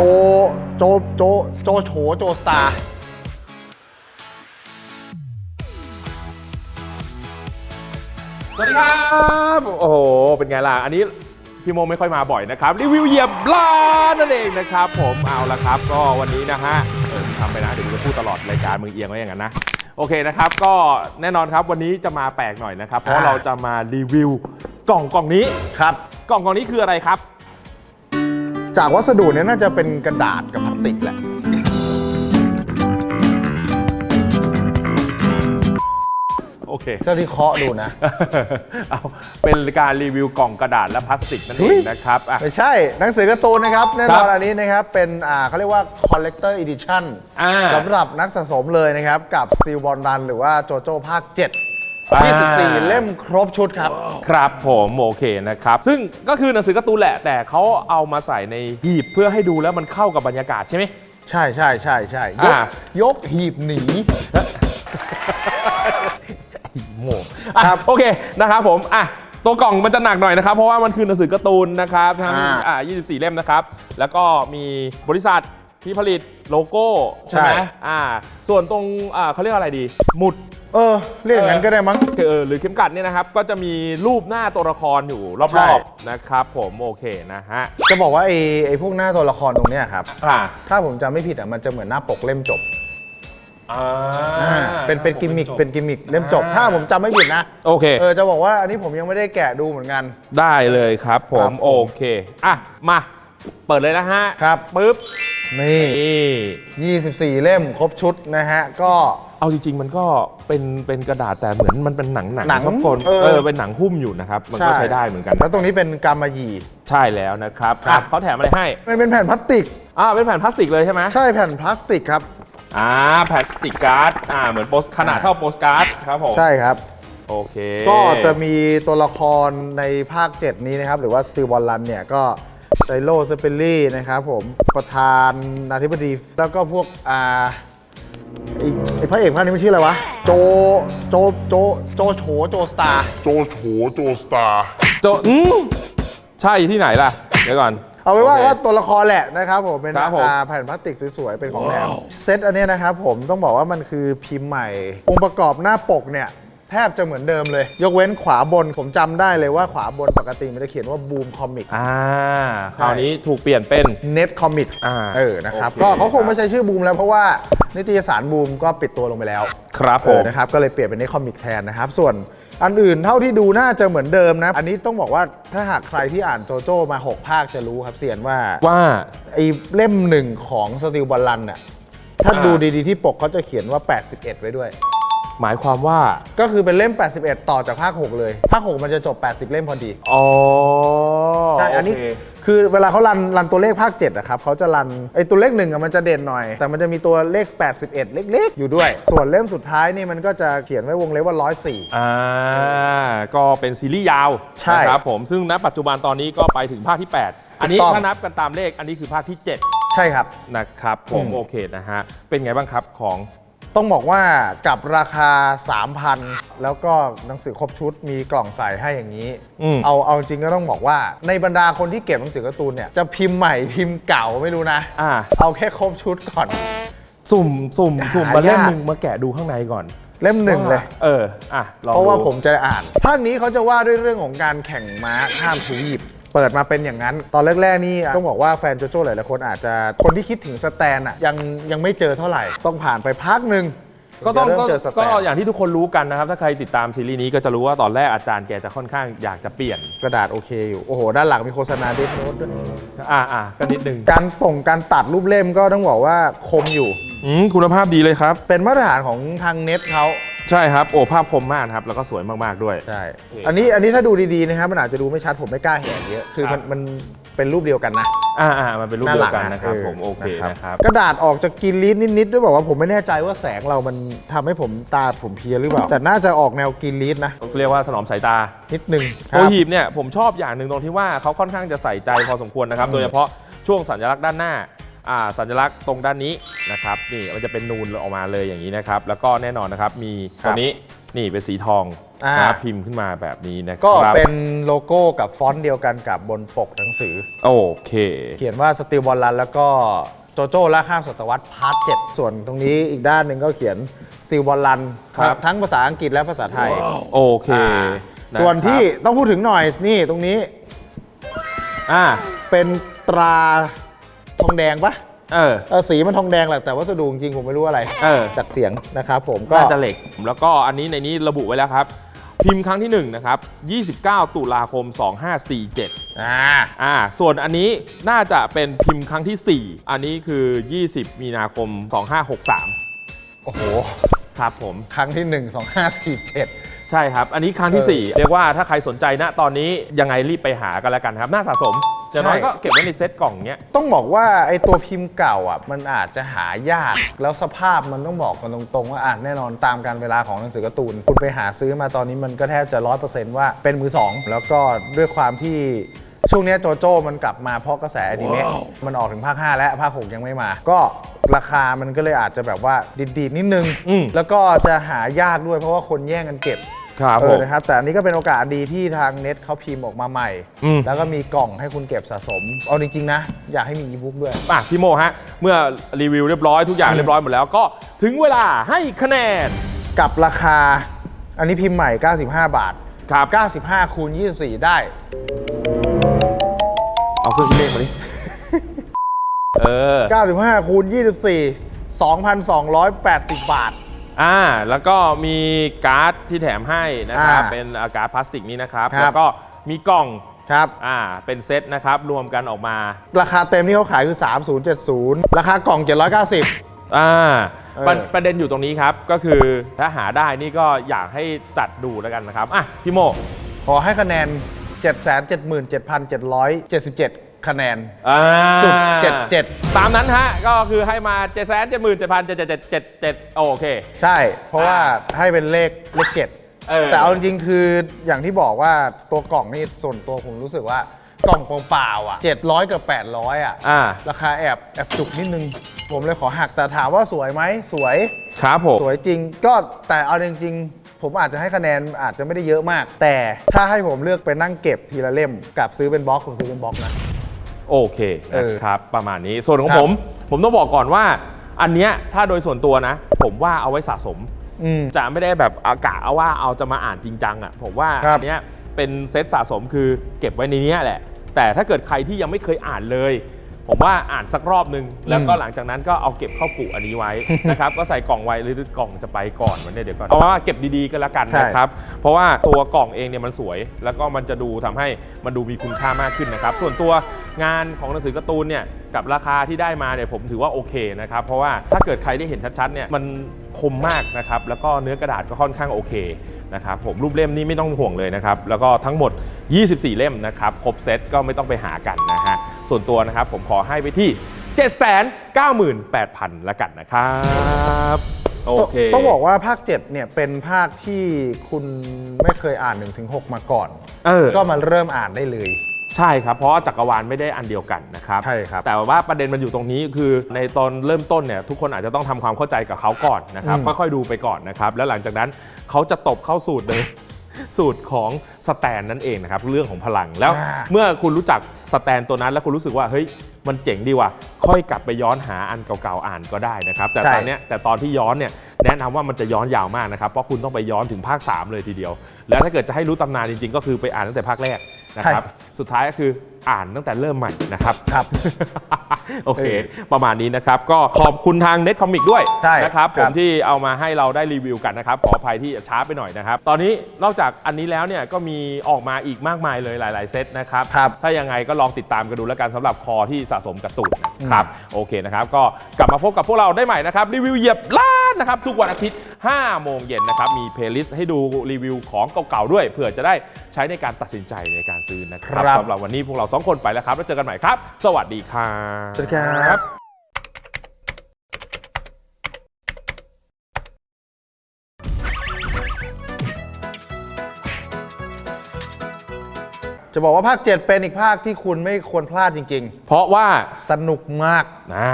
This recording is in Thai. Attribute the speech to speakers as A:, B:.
A: โจโจโจโจโฉโจสตาร์
B: สวัสดีครับโอ้โหเป็นไงล่ะ อันนี้พี่โมไม่ค่อยมาบ่อยนะครับ รีวิวเหยียบล้านนั่นเองนะครับ ผมเอาละครับ ก็วันนี้นะฮะเออทำไปนะเดี๋ยวกูจะพูดตลอดรายการมึงเอียงไว้อย่างนั้นนะโอเคนะครับ ก็แน่นอนครับวันนี้จะมาแปลกหน่อยนะครับ เพราะ
A: อ่า
B: เราจะมารีวิวกล่องกล่องนี้
A: ครับ
B: กล่องกล่องนี้คืออะไรครับ
A: จากวัสดุเนี่ยน่าจะเป็นกระดาษกับพลาสติกแหละ
B: โอเค
A: เจ้าที่เคาะดูนะ
B: เอาเป็นการรีวิวกล่องกระดาษและพลาสติกนั่นเองนะครับอะ
A: ไม่ใช่หนังสือการ์ตูนนะครับแน่นอ
B: ครั
A: น
B: บ
A: อันนี้นะครับ เป็นอ่าเขาเรียกว่า collector edition
B: อ่า
A: สำหรับนักสะสมเลยนะครับ กับ Steel Ball Run หรือว่าโจโจ้ภาค7
B: อ่า
A: 24 เล่มครบชุดครับ
B: ครับผมโอเคนะครับ ซึ่งก็คือหนังสือการ์ตูนแหละ แต่เขาเอามาใส่ในหีบเพื่อให้ดูแล้วมันเข้ากับบรรยากาศใช่ไหม
A: ใช่ใช่ใช่ใช่ยก
B: อ่า ย
A: กหีบหนี
B: โง่อะ
A: ครับ
B: โอเคนะครับผมอะตัวกล่องมันจะหนักหน่อยนะครับ เพราะว่ามันคือหนังสือการ์ตูนนะครับทั้ง
A: อ่า
B: อ่า24 เล่มนะครับ แล้วก็มีบริษัทที่ผลิตโลโก้ใช่ไหม
A: ใช่
B: อ่าส่วนตรงอ่าเขาเรียกอะไรดี หมุด
A: เออ เรียกอย่างนั้นก็ได้มั้ง
B: เออหรือเข็มกัดเนี่ยนะครับ ก็จะมีรูปหน้าตัวละครอยู่ร
A: ใช่
B: อบๆนะครับ ผมโอเคนะฮะ
A: จะบอกว่าไอ้ไอ้พวกหน้าตัวละครตรงเนี้ยครับ
B: อ่า
A: ถ้าผมจำไม่ผิดอะมันจะเหมือนหน้าปกเล่มจบ
B: อ่า
A: เป็นเป็นกิมมิคเป็นกิมมิคเล่มจบ
B: อ่า
A: ถ้าผมจำไม่ผิดนะ
B: โอเค
A: เออจะบอกว่าอันนี้ผมยังไม่ได้แกะดูเหมือนกัน
B: ได้เลยครับ ผ
A: ครั
B: ม
A: บผม
B: โอเค อะ มา เปิดเลยนะฮะ
A: ครับ
B: ปึ๊บ
A: นี่
B: นี่
A: 24 เล่มครบชุดนะฮะ ก็
B: เอาจริงๆ มันก็เป็นเป็นกระดาษแต่เหมือนมันเป็นหนังหนัง
A: หนัง
B: ครับคน
A: เออ
B: เออเป็นหนังหุ้มอยู่นะครับ มันก็
A: ใช่
B: ใช้ได้เหมือนกัน
A: แล้วตรงนี้เป็นกำมะหยี่
B: ใช่แล้วนะครับ
A: ครับ
B: อะเขาแถมอะไรให้
A: มันเป็นแผ่นพลาสติก
B: อ่าเป็นแผ่นพลาสติกเลยใช่ไหม
A: ใช่แผ่นพลาสติกครับ
B: อ่าพลาสติกการ์ดอ่าเหมือนโปสขนาดเท่าโปสการ์ดครับผม
A: ใช่ครับ
B: โอเค
A: ก็จะมีตัวละครในภาค 7 นี้นะครับ หรือว่าสตี l วอลลันเนี่ย ก็ ไจโรสเปลลี่นะครับผมประธานนาธิบดีแล้วก็พวกอ่าไอ้ไอ้พระเอกภาคนี้มันชื่ออะไรวะ โจโจโจโจโฉโจสตาร์
C: โจโฉโจสตาร์
B: โจอืมใช่ที่ไหนล่ะ เดี๋ยวก่อน
A: เอาไว้ว่า
B: โค
A: ก็ตัวละครแหละนะครับผมเป็น
B: ครับผม
A: อ่าแผ่นพลาสติกสวยๆ เป็นของแถมเซตอันเนี้ยนะครับผมต้องบอกว่ามันคือพิมพ์ใหม่ องค์ประกอบหน้าปกเนี่ย แทบจะเหมือนเดิมเลย ยกเว้นขวาบนผมจำได้เลยว่าขวาบนปกติมันจะเขียนว่าบูมคอมิก
B: อ่าคราวนี้ถูกเปลี่ยนเป็น
A: เน็ตคอมิก
B: อ่า
A: เออนะครับ
B: โอเค
A: ก็เขาคง
B: ครับ
A: ไม่ใช้ชื่อบูมแล้วเพราะว่านิตยสารบูมก็ปิดตัวลงไปแล้ว
B: ครับผ
A: เออ
B: ม
A: นะครับก็เลยเปลี่ยนเป็นเน็ตคอมิกแทนนะครับ ส่วนอันอื่นเท่าที่ดูน่าจะเหมือนเดิมนะ อันนี้ต้องบอกว่าถ้าหากใครที่อ่านโจโจ้มา 6 ภาคจะรู้ครับเสียนว่า
B: ว่า
A: ไอ้เล่มหนึ่งของสติลบอลลันน่ะถ้า
B: อ่า
A: ดูดีๆที่ปกเขาจะเขียนว่า 81 ไว้ด้วย
B: หมายความว่า
A: ก็คือเป็นเล่ม 81 ต่อจากภาค 6 เลย ภาค 6 มันจะจบ 80 เล่มพอดี
B: อ๋อ
A: ใช่ อันนี้
B: โเค
A: คือเวลาเขารันรันตัวเลขภาค7อะครับเขาจะรันไอ้ตัวเลขหนึ่งอะมันจะเด่นหน่อย แต่มันจะมีตัวเลข 81 เล็กๆ อยู่ด้วย ส่วนเล่มสุดท้ายนี่มันก็จะเขียนไว้วงเล็บว่า 104
B: อ่า ก็เป็นซีรีส์ยาว
A: ใช่
B: นะครับผม ซึ่งณปัจจุบันตอนนี้ก็ไปถึงภาคที่ 8 อันนี้
A: ถูกต้อง
B: ถ้านับกันตามเลข อันนี้คือภาคที่
A: ใช่ครับ
B: 7นะครับผม
A: อืม
B: โอเคนะฮะ เป็นไงบ้างครับของ
A: ต้องบอกว่ากับราคา 3,000 แล้วก็หนังสือครบชุดมีกล่องใส่ให้อย่างนี้
B: อืม
A: เอาเอาจริงก็ต้องบอกว่า ในบรรดาคนที่เก็บหนังสือการ์ตูนเนี่ยจะพิมพ์ใหม่พิมพ์เก่าไม่รู้นะ
B: อ่า
A: เอาแค่ครบชุดก่อน
B: สุ่มสุ่ม
A: หา
B: สุ่มมาเล่ม
A: ยาก
B: หนึ่งมาแกะดูข้างในก่อน
A: เล่มหนึ่งเลย
B: เออ อะลอง
A: เพราะว่า
B: ดู
A: ผมจะอ่าน ภาคนี้เขาจะว่าด้วยเรื่องของการแข่งม้าข้ามทวีป เปิดมาเป็นอย่างนั้น ตอนแรกๆนี่ต้องบอกว่าแฟนโจโจ้หลายๆคนอาจจะคนที่คิดถึงสแตนอะยังยังไม่เจอเท่าไหร่ ต้องผ่านไปพักหนึ่ง
B: ก็ต้อง
A: ถึจะ
B: ก็
A: เริ่มเจอสแต
B: ก็
A: น
B: อย่างที่ทุกคนรู้กันนะครับ ถ้าใครติดตามซีรีส์นี้ก็จะรู้ว่าตอนแรกอาจารย์แกจะค่อนข้างอยากจะเปลี่ยน
A: กระดาษโอเคอยู่ โอ้โห ด้านหลังมีโฆษณาเดฟโนตด้วย
B: อ่าอ่าก็นิดนึง
A: การต่งการตัดรูปเล่มก็ต้องบอกว่าคมอยู่
B: อืมคุณภาพดีเลยครับ
A: เป็นมาตรฐานของทางเน็ตเขา
B: ใช่ครับ โอ้ภาพคมมากนะครับ แล้วก็สวยมากๆด้วย
A: ใช่ อันนี้อันนี้ถ้าดูดีๆนะครับ มันอาจจะดูไม่ชัดผมไม่กล้าเห็นเยอะ คือมันมันเป็นรูปเดียวกันนะ
B: อ่าอ่ามันเป็นรูป
A: หน้า
B: เดี
A: ห
B: ย
A: ลั
B: วกันนะครับ
A: อ
B: ผมโอเคนะครับ
A: กระดาษออกจะกินลิ้นนิดๆด้วยบอกว่าผมไม่แน่ใจว่าแสงเรามันทำให้ผมตาผมเพลียหรือเปล่า แต่น่าจะออกแนวกินลิ้นนะ
B: เรียกว่าถนอมสายตา
A: นิดนึง
B: ตัวหีบเนี่ยผมชอบอย่างหนึ่งตรงที่ว่าเขาค่อนข้างจะใส่ใจพอสมควรนะครับ โดยเฉพาะช่วงสัญลักษณ์ด้านหน้าอ่า สัญลักษณ์ตรงด้านนี้นะครับนี่มันจะเป็นนูนออกมาเลยอย่างนี้นะครับ แล้วก็แน่นอนนะครับมีตรงนี้นี่เป็นสีทอง
A: อ่า
B: นะครับพิมพ์ขึ้นมาแบบนี้นะครับ
A: ก็เป็นโลโก้กับฟอนต์เดียวกันกับบนปกหนังสือ
B: โอเค
A: เขียนว่าสติลบอลลันแล้วก็โจโจ้และข้ามศตวรรษพาร์ทเจ็ดส่วนตรงนี้อีกด้านหนึ่งก็เขียนสติลบอลลัน
B: ครับ
A: ทั้งภาษาอังกฤษและภาษาไทย
B: โอเค
A: อ่าะส่วนที่
B: ครับ
A: ต้องพูดถึงหน่อยนี่ตรงนี้
B: อ่า
A: เป็นตรา ทองแดงปะ
B: เออ
A: เออสีมันทองแดงแหละแต่วัสดุจริงๆผมไม่รู้อะไร
B: เออ
A: จากเสียงนะครับผมก็
B: น่าจะเหล็ก แล้วก็อันนี้ในนี้ระบุไว้แล้วครับ พิมพ์ครั้งที่1นะครับ29 ตุลาคม 2547
A: อ่า
B: อ่า ส่วนอันนี้น่าจะเป็นพิมพ์ครั้งที่ 4 อันนี้คือ 20 มีนาคม 2563
A: โอ้โห
B: ครับผม
A: ครั้งที่ 1 2 5 4 7
B: ใช่ครับ อันนี้ครั้งที่
A: เออ
B: 4เรียกว่าถ้าใครสนใจณตอนนี้ยังไงรีบไปหากันแล้วกันครับ น่าสะสม อย่างน้อย
A: ใช่
B: ก็เก็บไว้ในเซตกล่องเนี้ย
A: ต้องบอกว่าไอ้ตัวพิมพ์เก่าอะมันอาจจะหายากแล้วสภาพมันต้องบอกกันตรงๆ ว่าอ่านแน่นอนตามการเวลาของหนังสือการ์ตูน คุณไปหาซื้อมาตอนนี้มันก็แทบจะร้อยเปอร์เซนต์ว่าเป็นมือสองแล้วก็ด้วยความที่ช่วงเนี้ยโจโจ้มันกลับมาเพราะกระแสอนิเมะมันออกถึงภาค 5 แล้วภาค 6 ยังไม่มา ก็ราคามันก็เลยอาจจะแบบว่าดีดๆนิดนึง
B: อืม
A: แล้วก็จะหายากด้วยเพราะว่าคนแย่งกันเก็บ
B: ครับ
A: เอ
B: ผ
A: อ
B: ม
A: นะครับแต่อันนี้ก็เป็นโอกาสดีที่ทางเน็ตเขาพิมพ์ออกมาใหม่
B: อืม
A: แล้วก็มีกล่องให้คุณเก็บสะสม เอาจริงๆนะ อยากให้มีอีบุ๊กด้วย
B: อะพี่โมฮะ เมื่อรีวิวเรียบร้อยทุกอย่าง
A: อืม
B: เรียบร้อยหมดแล้วก็ถึงเวลาให้คะแนน
A: กับราคา อันนี้พิมพ์ใหม่ 95 บาท
B: ครับ
A: 95คูณ24 ได้
B: เอาเครื่องคิดเลขมาดิ เออ
A: 95คูณ24 2,280 บาท
B: อ่าแล้วก็มีการ์ดที่แถมให้นะครับ
A: อ่า
B: เป็นอ่าการ์ดพลาสติกนี้นะครับ
A: ครับ
B: แล้วก็มีกล่อง
A: ครับ
B: อ่าเป็นเซตนะครับรวมกันออกมา
A: ราคาเต็มที่เขาขายคือ 3070 ราคากล่อง 790
B: อ่า
A: เออ
B: ประประเด็นอยู่ตรงนี้ครับ ก็คือถ้าหาได้นี่ก็อยากให้จัดดูแล้วกันนะครับอะพี่โม
A: ขอให้คะแนน 777,777 คะแนน
B: อ่า
A: จุดเจ็ดเจ็ด
B: ตามนั้นฮะ ก็คือให้มา7 7 7 7 7 7 7 7โอเค
A: ใช่ เพราะว่าให้เป็นเลขเลขเจ็ด
B: เออ
A: แต่เอาจริงๆคืออย่างที่บอกว่าตัวกล่องนี่ส่วนตัวผมรู้สึกว่ากล่องเปล่าๆอะ700 กับ 800 อะ
B: อ่า
A: ราคาแอบแอบจุกนิดนึง ผมเลยขอหักแต่ถามว่าสวยไหมสวย
B: ครับผม
A: สวยจริงก็แต่เอาจริงๆ ผมอาจจะให้คะแนนอาจจะไม่ได้เยอะมาก แต่ถ้าให้ผมเลือกไปนั่งเก็บทีละเล่มกับซื้อเป็นบล็อกผมซื้อเป็นบล็อกนะ
B: โอเค
A: เออ
B: นะครับประมาณนี้ส่วนของ
A: ครับ
B: ผม ผมต้องบอกก่อนว่า อันเนี้ยถ้าโดยส่วนตัวนะ ผมว่าเอาไว้สะสม
A: อืม
B: จะไม่ได้แบบอากะเอาว่าเอาจะมาอ่านจริงจังอะผมว่า
A: ครับ
B: อันเนี้ยเป็นเซตสะสมคือเก็บไว้ในเนี้ยแหละ แต่ถ้าเกิดใครที่ยังไม่เคยอ่านเลย ผมว่าอ่านสักรอบนึง แล้วก็หลังจากนั้นก็เอาเก็บเข้ากุอันนี้ไว้นะครับ ก็ใส่กล่องไว้หรือกล่องจะไปก่อนวันนี้เดี๋ยวก่อนเอาว่าเก็บดีๆก็แล้วกัน
A: ใช่
B: นะครับ เพราะว่าตัวกล่องเองเนี่ยมันสวย แล้วก็มันจะดูทำให้มันดูมีคุณค่ามากขึ้นนะครับ ส่วนตัวงานของหนังสือการ์ตูนเนี่ยกับราคาที่ได้มาเนี่ยผมถือว่าโอเคนะครับ เพราะว่าถ้าเกิดใครได้เห็นชัดๆเนี่ยมันคมมากนะครับ แล้วก็เนื้อกระดาษก็ค่อนข้างโอเคนะครับผมรูปเล่มนี่ไม่ต้องห่วงเลยนะครับ แล้วก็ทั้งหมด 24 เล่มนะครับ ครบเซตก็ไม่ต้องไปหากันนะฮะส่วนตัวนะครับผมขอให้ไปที่ 798,000ละกันนะครับโอเค
A: ต้องบอกว่าภาค 7 เนี่ยเป็นภาคที่คุณไม่เคยอ่าน 1-6 มาก่อน
B: เออ
A: ก็มาเริ่มอ่านได้เลย
B: ใช่ครับ เพราะว่าจักรวาลไม่ได้อันเดียวกันนะครับ
A: ใช่ครับ
B: แต่ว่าประเด็นมันอยู่ตรงนี้คือในตอนเริ่มต้นเนี่ยทุกคนอาจจะต้องทำความเข้าใจกับเขาก่อนนะครับ
A: อืม
B: ค่อยๆดูไปก่อนนะครับ แล้วหลังจากนั้นเขาจะตบเข้าสูตรเลยสูตรของสแตนนั่นเองนะครับเรื่องของพลังแล้ว
A: อ่า
B: เมื่อคุณรู้จักสแตนตัวนั้น แล้วคุณรู้สึกว่าเฮ้ยมันเจ๋งดีว่ะค่อยกลับไปย้อนหาอันเก่าๆอ่านก็ได้นะครับ แต่ตอนเนี้ยแต่ตอนที่ย้อนเนี่ยแนะนำว่ามันจะย้อนยาวมากนะครับเพราะคุณต้องไปย้อนถึงภาค 3 เลยทีเดียว แล้วถ้าเกิดจะให้รู้ตำนานจริงๆ ก็คือไปอ่านตั้งแต่ภาคแรก นะครับ สุดท้ายก็คือ อ่านตั้งแต่เริ่มใหม่นะครับ
A: ครับ
B: โอเค
A: เออ
B: ประมาณนี้นะครับ ก็ขอบคุณทาง Net Comic ด้วย
A: ใช่
B: นะครับ
A: ค
B: ผ
A: รั
B: ม
A: บ
B: ที่เอามาให้เราได้รีวิวกันนะครับ ขออภัยที่ช้าไปหน่อยนะครับ ตอนนี้นอกจากอันนี้แล้วเนี่ยก็มีออกมาอีกมากมายเลยหลาย ๆ เซตนะครับ
A: ครับ
B: ถ้ายังไงก็ลองติดตามกันดูแล้วกันสำหรับคอที่สะสมการ์ตูนนะครับ โอเคนะครับ ก็กลับมาพบกับพวกเราได้ใหม่นะครับ รีวิวเหยียบล้านนะครับ ทุกวันอาทิตย์ 5 โมงเย็นนะครับ มีเพลย์ลิสต์ให้ดูรีวิวของเก่าๆด้วยเผื่อจะได้ใช้ในการตัดสินใจในการซื้อนะครับ
A: ครับ
B: สำหรับวันนี้พวกเราสองคนไปแล้วครับ แล้วเจอกันใหม่ครับ สวัสดีครับ
A: สวัสดีครับจะบอกว่าภาค 7 เป็นอีกภาคที่คุณไม่ควรพลาดจริง
B: เพราะว่า
A: ๆ สนุกมาก
B: อ่า